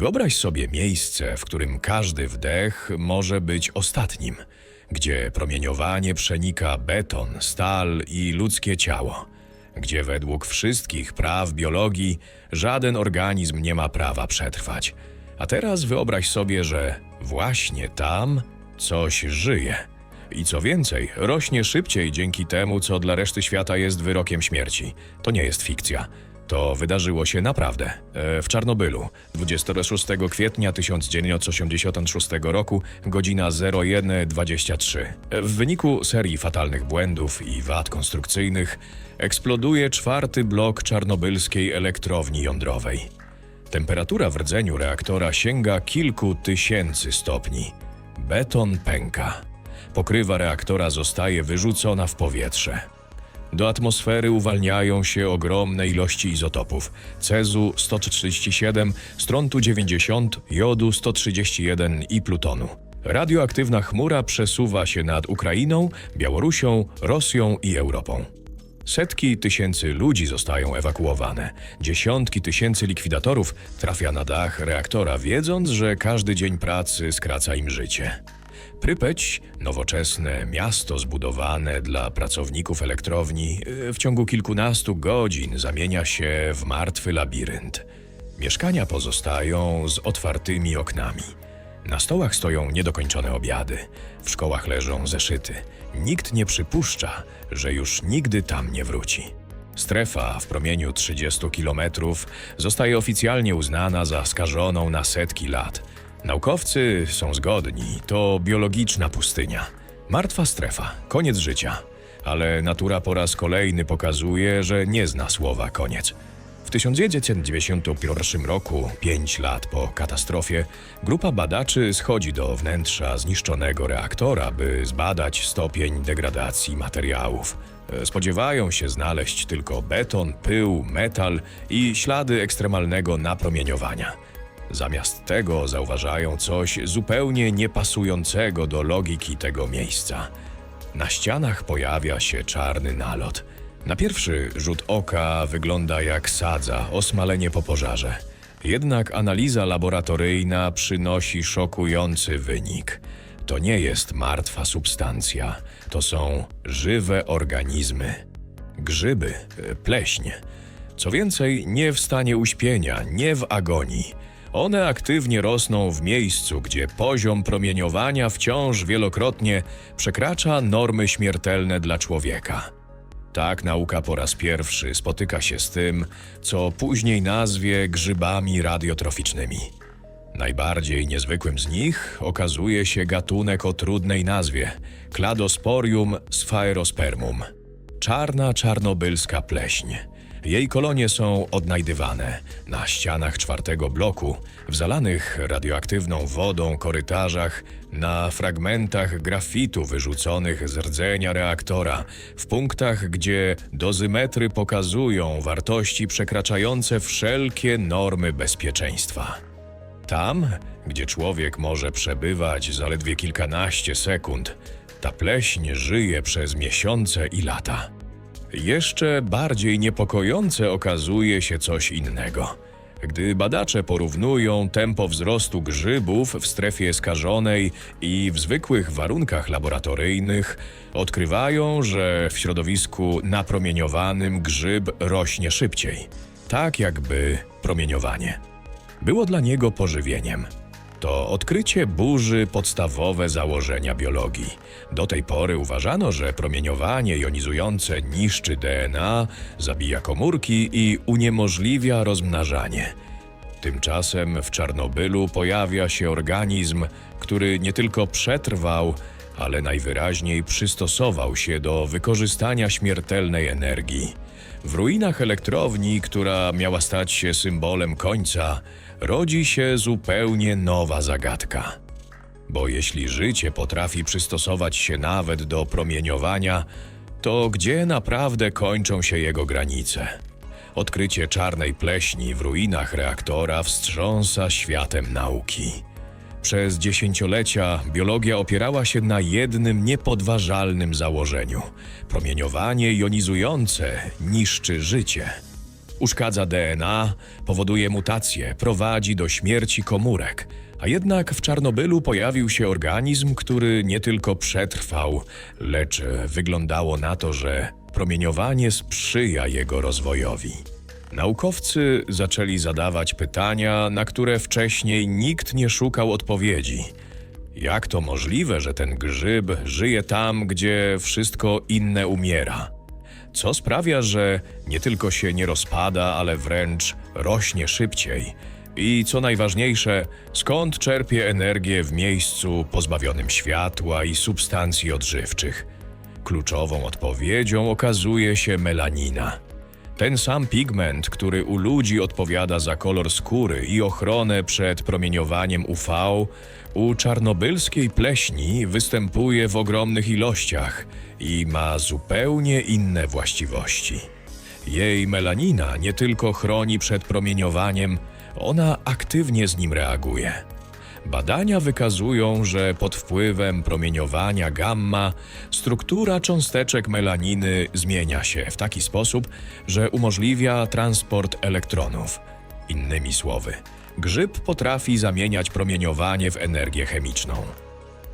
Wyobraź sobie miejsce, w którym każdy wdech może być ostatnim, gdzie promieniowanie przenika beton, stal i ludzkie ciało, gdzie według wszystkich praw biologii żaden organizm nie ma prawa przetrwać. A teraz wyobraź sobie, że właśnie tam coś żyje. I co więcej, rośnie szybciej dzięki temu, co dla reszty świata jest wyrokiem śmierci. To nie jest fikcja. To wydarzyło się naprawdę. E, W Czarnobylu 26 kwietnia 1986 roku, godzina 01.23. E, W wyniku serii fatalnych błędów i wad konstrukcyjnych eksploduje czwarty blok czarnobylskiej elektrowni jądrowej. Temperatura w rdzeniu reaktora sięga kilku tysięcy stopni. Beton pęka. Pokrywa reaktora zostaje wyrzucona w powietrze. Do atmosfery uwalniają się ogromne ilości izotopów: cezu 137, strontu 90, jodu 131 i plutonu. Radioaktywna chmura przesuwa się nad Ukrainą, Białorusią, Rosją i Europą. Setki tysięcy ludzi zostają ewakuowane. Dziesiątki tysięcy likwidatorów trafia na dach reaktora, wiedząc, że każdy dzień pracy skraca im życie. Prypeć, nowoczesne miasto zbudowane dla pracowników elektrowni, y, w ciągu kilkunastu godzin zamienia się w martwy labirynt. Mieszkania pozostają z otwartymi oknami. Na stołach stoją niedokończone obiady, w szkołach leżą zeszyty. Nikt nie przypuszcza, że już nigdy tam nie wróci. Strefa w promieniu 30 kilometrów zostaje oficjalnie uznana za skażoną na setki lat. Naukowcy są zgodni, to biologiczna pustynia. Martwa strefa, koniec życia. Ale natura po raz kolejny pokazuje, że nie zna słowa koniec. W 1991 roku, pięć lat po katastrofie, grupa badaczy schodzi do wnętrza zniszczonego reaktora, by zbadać stopień degradacji materiałów. E, Spodziewają się znaleźć tylko beton, pył, metal i ślady ekstremalnego napromieniowania. Zamiast tego zauważają coś zupełnie niepasującego do logiki tego miejsca. Na ścianach pojawia się czarny nalot. Na pierwszy rzut oka wygląda jak sadza, osmalenie po pożarze. Jednak analiza laboratoryjna przynosi szokujący wynik. To nie jest martwa substancja, to są żywe organizmy. Grzyby, pleśń. Co więcej, nie w stanie uśpienia, nie w agonii. One aktywnie rosną w miejscu, gdzie poziom promieniowania wciąż wielokrotnie przekracza normy śmiertelne dla człowieka. Tak nauka po raz pierwszy spotyka się z tym, co później nazwie grzybami radiotroficznymi. Najbardziej niezwykłym z nich okazuje się gatunek o trudnej nazwie Cladosporium sphaerospermum. Czarna czarnobylska pleśń. Jej kolonie są odnajdywane na ścianach czwartego bloku, w zalanych radioaktywną wodą korytarzach, na fragmentach grafitu wyrzuconych z rdzenia reaktora, w punktach, gdzie dozymetry pokazują wartości przekraczające wszelkie normy bezpieczeństwa. Tam, gdzie człowiek może przebywać zaledwie kilkanaście sekund, ta pleśń żyje przez miesiące i lata. Jeszcze bardziej niepokojące okazuje się coś innego. Gdy badacze porównują tempo wzrostu grzybów w strefie skażonej i w zwykłych warunkach laboratoryjnych, odkrywają, że w środowisku napromieniowanym grzyb rośnie szybciej. Tak jakby promieniowanie było dla niego pożywieniem. To odkrycie burzy podstawowe założenia biologii. Do tej pory uważano, że promieniowanie jonizujące niszczy DNA, zabija komórki i uniemożliwia rozmnażanie. Tymczasem w Czarnobylu pojawia się organizm, który nie tylko przetrwał, ale najwyraźniej przystosował się do wykorzystania śmiertelnej energii. W ruinach elektrowni, która miała stać się symbolem końca, rodzi się zupełnie nowa zagadka. Bo jeśli życie potrafi przystosować się nawet do promieniowania, to gdzie naprawdę kończą się jego granice? Odkrycie czarnej pleśni w ruinach reaktora wstrząsa światem nauki. Przez dziesięciolecia biologia opierała się na jednym niepodważalnym założeniu: promieniowanie jonizujące niszczy życie. Uszkadza DNA, powoduje mutacje, prowadzi do śmierci komórek. A jednak w Czarnobylu pojawił się organizm, który nie tylko przetrwał, lecz wyglądało na to, że promieniowanie sprzyja jego rozwojowi. Naukowcy zaczęli zadawać pytania, na które wcześniej nikt nie szukał odpowiedzi. Jak to możliwe, że ten grzyb żyje tam, gdzie wszystko inne umiera? Co sprawia, że nie tylko się nie rozpada, ale wręcz rośnie szybciej? I co najważniejsze, skąd czerpie energię w miejscu pozbawionym światła i substancji odżywczych? Kluczową odpowiedzią okazuje się melanina. Ten sam pigment, który u ludzi odpowiada za kolor skóry i ochronę przed promieniowaniem UV, u czarnobylskiej pleśni występuje w ogromnych ilościach i ma zupełnie inne właściwości. Jej melanina nie tylko chroni przed promieniowaniem, ona aktywnie z nim reaguje. Badania wykazują, że pod wpływem promieniowania gamma struktura cząsteczek melaniny zmienia się w taki sposób, że umożliwia transport elektronów. Innymi słowy, grzyb potrafi zamieniać promieniowanie w energię chemiczną.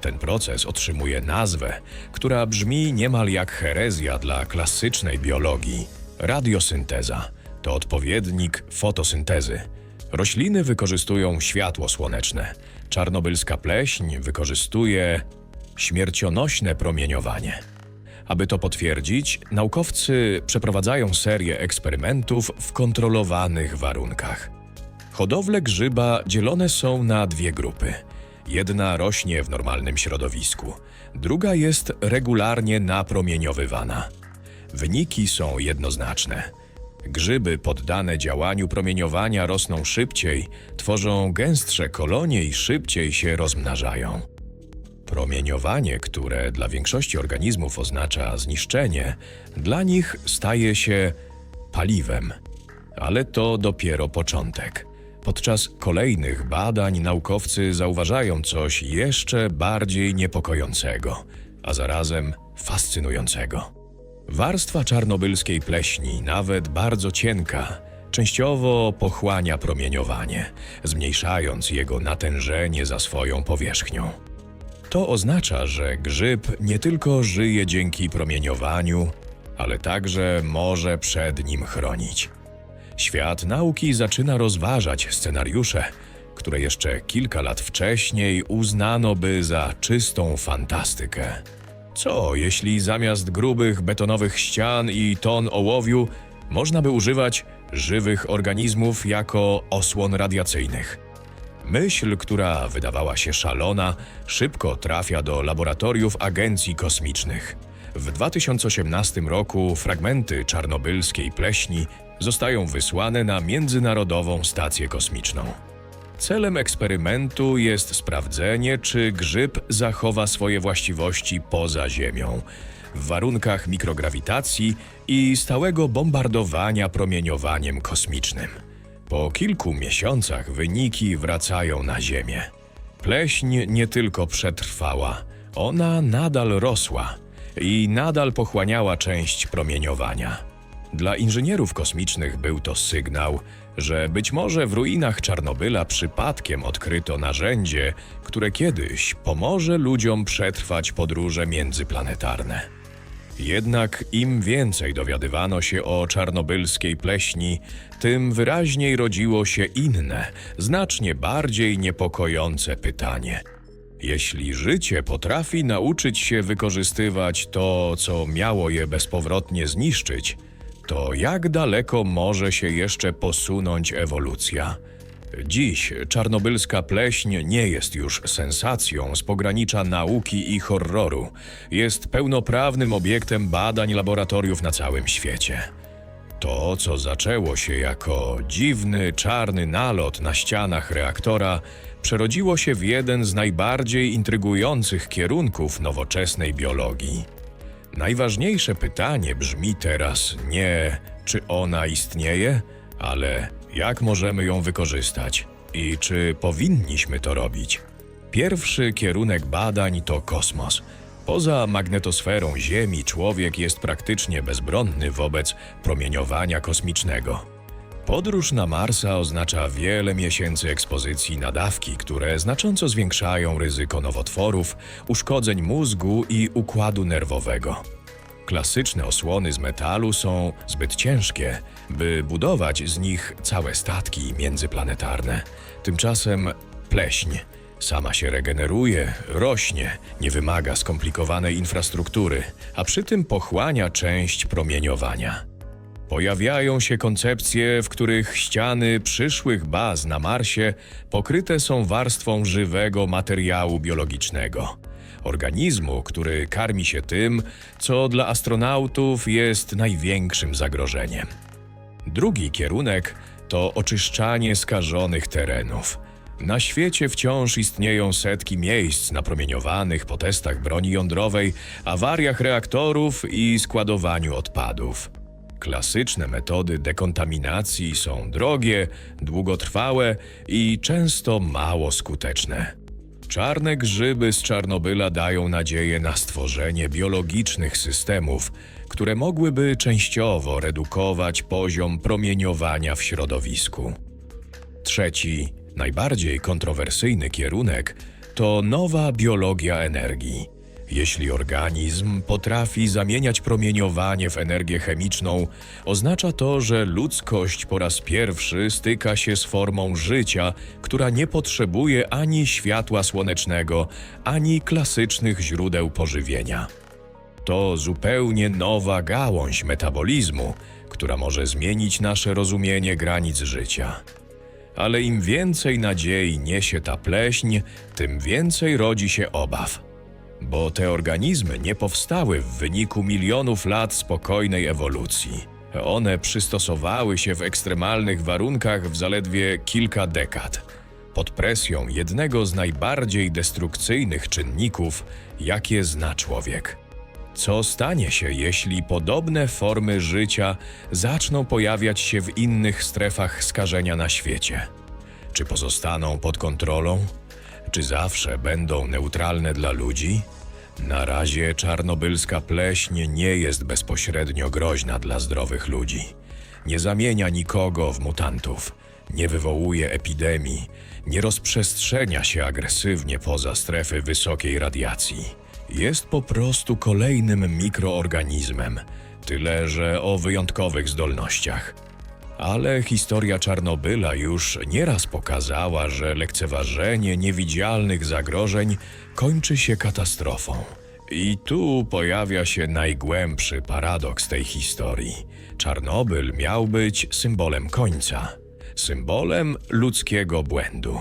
Ten proces otrzymuje nazwę, która brzmi niemal jak herezja dla klasycznej biologii. Radiosynteza to odpowiednik fotosyntezy. Rośliny wykorzystują światło słoneczne. Czarnobylska pleśń wykorzystuje śmiercionośne promieniowanie. Aby to potwierdzić, naukowcy przeprowadzają serię eksperymentów w kontrolowanych warunkach. Hodowle grzyba dzielone są na dwie grupy. Jedna rośnie w normalnym środowisku, druga jest regularnie napromieniowywana. Wyniki są jednoznaczne. Grzyby poddane działaniu promieniowania rosną szybciej, tworzą gęstsze kolonie i szybciej się rozmnażają. Promieniowanie, które dla większości organizmów oznacza zniszczenie, dla nich staje się paliwem. Ale to dopiero początek. Podczas kolejnych badań naukowcy zauważają coś jeszcze bardziej niepokojącego, a zarazem fascynującego. Warstwa czarnobylskiej pleśni, nawet bardzo cienka, częściowo pochłania promieniowanie, zmniejszając jego natężenie za swoją powierzchnią. To oznacza, że grzyb nie tylko żyje dzięki promieniowaniu, ale także może przed nim chronić. Świat nauki zaczyna rozważać scenariusze, które jeszcze kilka lat wcześniej uznano by za czystą fantastykę. Co jeśli zamiast grubych betonowych ścian i ton ołowiu można by używać żywych organizmów jako osłon radiacyjnych? Myśl, która wydawała się szalona, szybko trafia do laboratoriów agencji kosmicznych. W 2018 roku fragmenty czarnobylskiej pleśni zostają wysłane na Międzynarodową Stację Kosmiczną. Celem eksperymentu jest sprawdzenie, czy grzyb zachowa swoje właściwości poza Ziemią, w warunkach mikrograwitacji i stałego bombardowania promieniowaniem kosmicznym. Po kilku miesiącach wyniki wracają na Ziemię. Pleśń nie tylko przetrwała, ona nadal rosła i nadal pochłaniała część promieniowania. Dla inżynierów kosmicznych był to sygnał, że być może w ruinach Czarnobyla przypadkiem odkryto narzędzie, które kiedyś pomoże ludziom przetrwać podróże międzyplanetarne. Jednak im więcej dowiadywano się o czarnobylskiej pleśni, tym wyraźniej rodziło się inne, znacznie bardziej niepokojące pytanie. Jeśli życie potrafi nauczyć się wykorzystywać to, co miało je bezpowrotnie zniszczyć, to jak daleko może się jeszcze posunąć ewolucja? Dziś czarnobylska pleśń nie jest już sensacją z pogranicza nauki i horroru. Jest pełnoprawnym obiektem badań laboratoriów na całym świecie. To, co zaczęło się jako dziwny, czarny nalot na ścianach reaktora, przerodziło się w jeden z najbardziej intrygujących kierunków nowoczesnej biologii. Najważniejsze pytanie brzmi teraz nie, czy ona istnieje, ale jak możemy ją wykorzystać i czy powinniśmy to robić. Pierwszy kierunek badań to kosmos. Poza magnetosferą Ziemi człowiek jest praktycznie bezbronny wobec promieniowania kosmicznego. Podróż na Marsa oznacza wiele miesięcy ekspozycji na dawki, które znacząco zwiększają ryzyko nowotworów, uszkodzeń mózgu i układu nerwowego. Klasyczne osłony z metalu są zbyt ciężkie, by budować z nich całe statki międzyplanetarne. Tymczasem pleśń sama się regeneruje, rośnie, nie wymaga skomplikowanej infrastruktury, a przy tym pochłania część promieniowania. Pojawiają się koncepcje, w których ściany przyszłych baz na Marsie pokryte są warstwą żywego materiału biologicznego. Organizmu, który karmi się tym, co dla astronautów jest największym zagrożeniem. Drugi kierunek to oczyszczanie skażonych terenów. Na świecie wciąż istnieją setki miejsc napromieniowanych po testach broni jądrowej, awariach reaktorów i składowaniu odpadów. Klasyczne metody dekontaminacji są drogie, długotrwałe i często mało skuteczne. Czarne grzyby z Czarnobyla dają nadzieję na stworzenie biologicznych systemów, które mogłyby częściowo redukować poziom promieniowania w środowisku. Trzeci, najbardziej kontrowersyjny kierunek to nowa biologia energii. Jeśli organizm potrafi zamieniać promieniowanie w energię chemiczną, oznacza to, że ludzkość po raz pierwszy styka się z formą życia, która nie potrzebuje ani światła słonecznego, ani klasycznych źródeł pożywienia. To zupełnie nowa gałąź metabolizmu, która może zmienić nasze rozumienie granic życia. Ale im więcej nadziei niesie ta pleśń, tym więcej rodzi się obaw. Bo te organizmy nie powstały w wyniku milionów lat spokojnej ewolucji. One przystosowały się w ekstremalnych warunkach w zaledwie kilka dekad. Pod presją jednego z najbardziej destrukcyjnych czynników, jakie zna człowiek. Co stanie się, jeśli podobne formy życia zaczną pojawiać się w innych strefach skażenia na świecie? Czy pozostaną pod kontrolą? Czy zawsze będą neutralne dla ludzi? Na razie czarnobylska pleśń nie jest bezpośrednio groźna dla zdrowych ludzi. Nie zamienia nikogo w mutantów, nie wywołuje epidemii, nie rozprzestrzenia się agresywnie poza strefy wysokiej radiacji. Jest po prostu kolejnym mikroorganizmem, tyle że o wyjątkowych zdolnościach. Ale historia Czarnobyla już nieraz pokazała, że lekceważenie niewidzialnych zagrożeń kończy się katastrofą. I tu pojawia się najgłębszy paradoks tej historii. Czarnobyl miał być symbolem końca, symbolem ludzkiego błędu,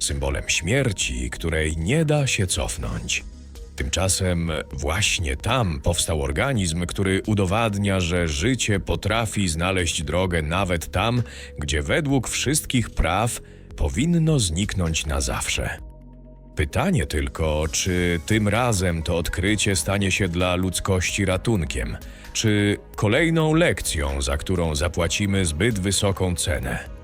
symbolem śmierci, której nie da się cofnąć. Tymczasem właśnie tam powstał organizm, który udowadnia, że życie potrafi znaleźć drogę nawet tam, gdzie według wszystkich praw powinno zniknąć na zawsze. Pytanie tylko, czy tym razem to odkrycie stanie się dla ludzkości ratunkiem, czy kolejną lekcją, za którą zapłacimy zbyt wysoką cenę.